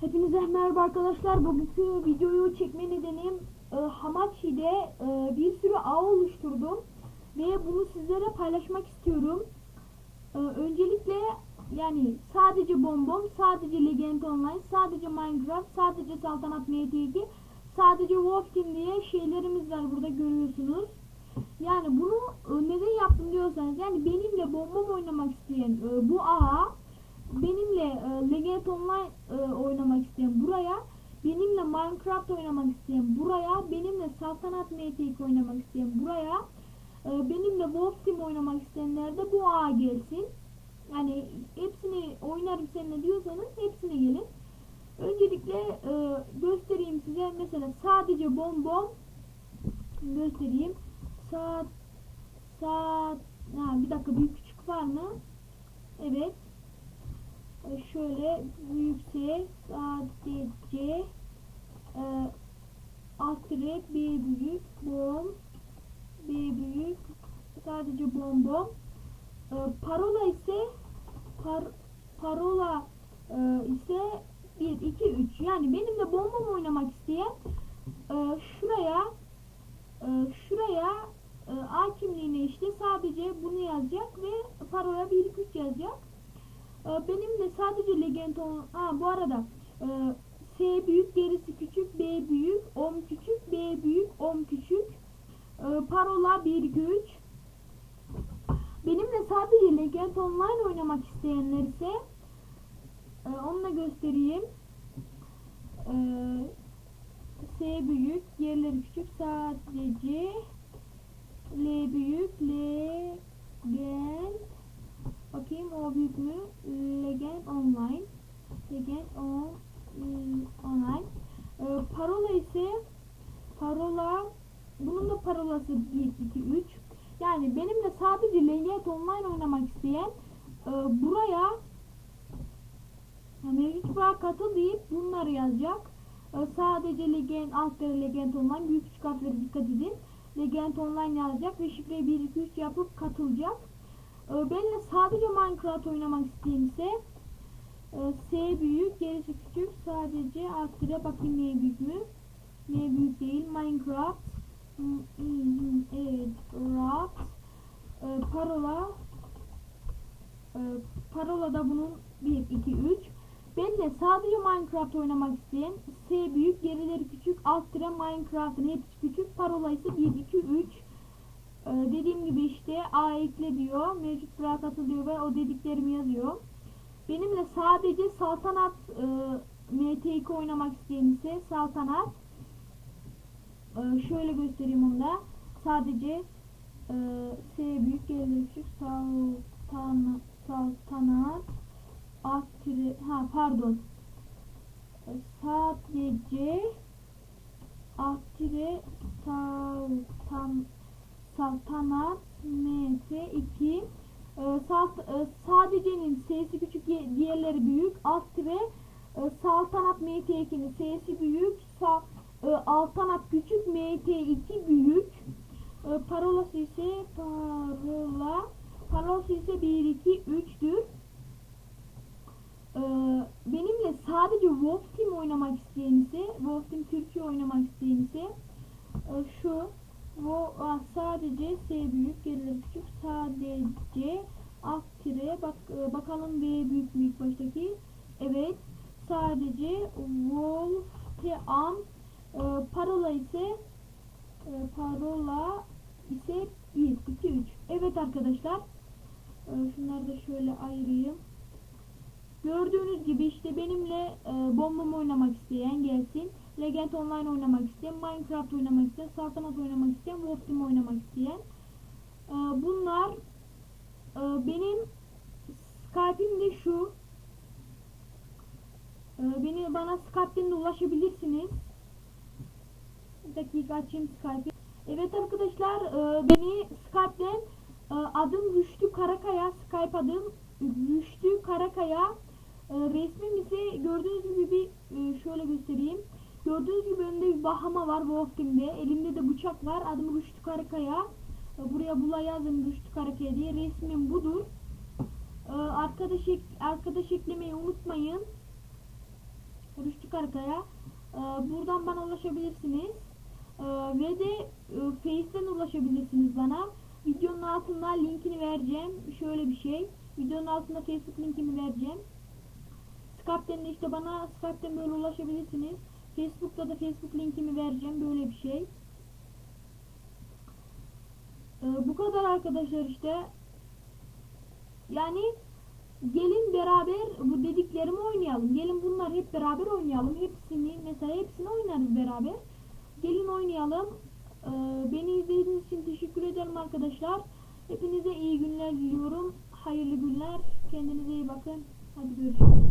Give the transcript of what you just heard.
Hepinize merhaba arkadaşlar. Bugünkü videoyu çekme nedenim e, Hamachi'de e, bir sürü ağ oluşturdum ve bunu sizlere paylaşmak istiyorum. E, öncelikle yani sadece Bonbon, sadece Legend Online, sadece Minecraft, sadece Saltanat MTG, sadece Wolf Team diye şeylerimiz var burada görüyorsunuz. Yani bunu e, neden yaptım diyorsanız yani benimle Bonbon oynamak isteyen e, bu ağa benimle e, Legend Online e, oynamak isteyen buraya, benimle Minecraft oynamak isteyen buraya, benimle Saltanat MTK oynamak isteyen buraya, e, benimle Wolf Team oynamak isteyenler de bu ağa gelsin. Yani hepsini oynarım seninle diyorsanız hepsine gelin. Öncelikle e, göstereyim size mesela sadece bonbon göstereyim. Saat saat ha, bir dakika büyük küçük var mı? Evet. E, şöyle büyükse sadece e, direk B büyük bom B büyük sadece bonbon e, parola ise par, parola e, ise 1 2 3 yani benimle bonbon oynamak isteyen e, şuraya e, şuraya e, A kimliğine işte sadece bunu yazacak ve parola 1 2 3 yazacak. E, benim de sadece legend olan ha bu arada e, S büyük gerisi küçük B büyük om küçük B büyük om küçük. E, parola 1 güç. Benimle sadece legend online oynamak isteyenler ise e, onu da göstereyim. E, S büyük yerleri küçük sadece L büyük legend Bakayım o büyük mü? Legend Online. Legend on, Online. Ee, parola ise parola bunun da parolası 1, 2, 3. Yani benimle sadece Legend Online oynamak isteyen e, buraya mevcut buraya katıl deyip bunları yazacak. E, sadece Legend, alt Legend Online büyük küçük harflere dikkat edin. Legend Online yazacak ve şifreyi 1, 2, 3 yapıp katılacak. Ee, benimle sadece Minecraft oynamak isteyense e, S büyük, gerisi küçük. Sadece dire bakayım neye büyük mü? Neye büyük değil. Minecraft. Evet. Raft. Ee, parola. Ee, parola da bunun 1, 2, 3. Benimle sadece Minecraft oynamak isteyen S büyük, gerileri küçük, alt dire Minecraft'ın hepsi küçük. Parola ise 1, 2, 3. Ee, dediğim gibi işte A ekle diyor. Mevcut bırak atılıyor ve o dediklerimi yazıyor. Benimle sadece saltanat e, MT2 oynamak isteyen ise saltanat e, şöyle göstereyim onu da. Sadece e, S büyük gelir küçük saltanat saltanat alt tire, ha pardon E, sadece alt tire saltanat ms2 e, salt, sadece'nin s'si küçük diğerleri büyük. Alt ve e, saltanat mt2'nin s'si büyük. Sa, e, altanat küçük mt2 büyük. E, parolası ise parola parolası ise 1 2 3'tür e, benimle sadece Wolf Team oynamak isteyen ise Wolf Team Türkiye oynamak isteyen ise e, şu bu sadece S büyük gerileri küçük sadece alt tire. Bak e, bakalım B büyük mü ilk baştaki? Evet sadece Wolf Team e, parola ise e, parola ise 1 2 3 evet arkadaşlar. E, şunları da şöyle ayırayım. Gördüğünüz gibi işte benimle e, bombamı oynamak isteyen gelsin Legend Online oynamak isteyen, Minecraft oynamak isteyen, Saltanat oynamak isteyen, Wolf Team oynamak isteyen. Ee, bunlar e, benim Skype'im de şu. Ee, beni bana Skype'den de ulaşabilirsiniz. Bir dakika açayım Skype'i. Evet arkadaşlar e, beni Skype'den e, adım Rüştü Karakaya, Skype adım Rüştü Karakaya. E, resmim gördüğünüz gibi bir e, şöyle göstereyim. Gördüğünüz gibi önümde bir bahama var Wolf Team'de. Elimde de bıçak var. Adım Rüştü Karakaya. Buraya bula yazın Rüştü Karakaya diye. Resmim budur. Arkadaş, ek, arkadaş eklemeyi unutmayın. Rüştü Berkaya. Ee, buradan bana ulaşabilirsiniz. Ve de e, Face'ten ulaşabilirsiniz bana. Videonun altında linkini vereceğim. Şöyle bir şey. Videonun altında Facebook linkimi vereceğim. Skype'den de işte bana Skype'den böyle ulaşabilirsiniz. Facebook'ta da Facebook linkimi vereceğim. Böyle bir şey. Ee, bu kadar arkadaşlar işte. Yani gelin beraber bu dediklerimi oynayalım. Gelin bunlar hep beraber oynayalım. Hepsini mesela hepsini oynarız beraber. Gelin oynayalım. Ee, beni izlediğiniz için teşekkür ederim arkadaşlar. Hepinize iyi günler diliyorum. Hayırlı günler. Kendinize iyi bakın. Hadi görüşürüz.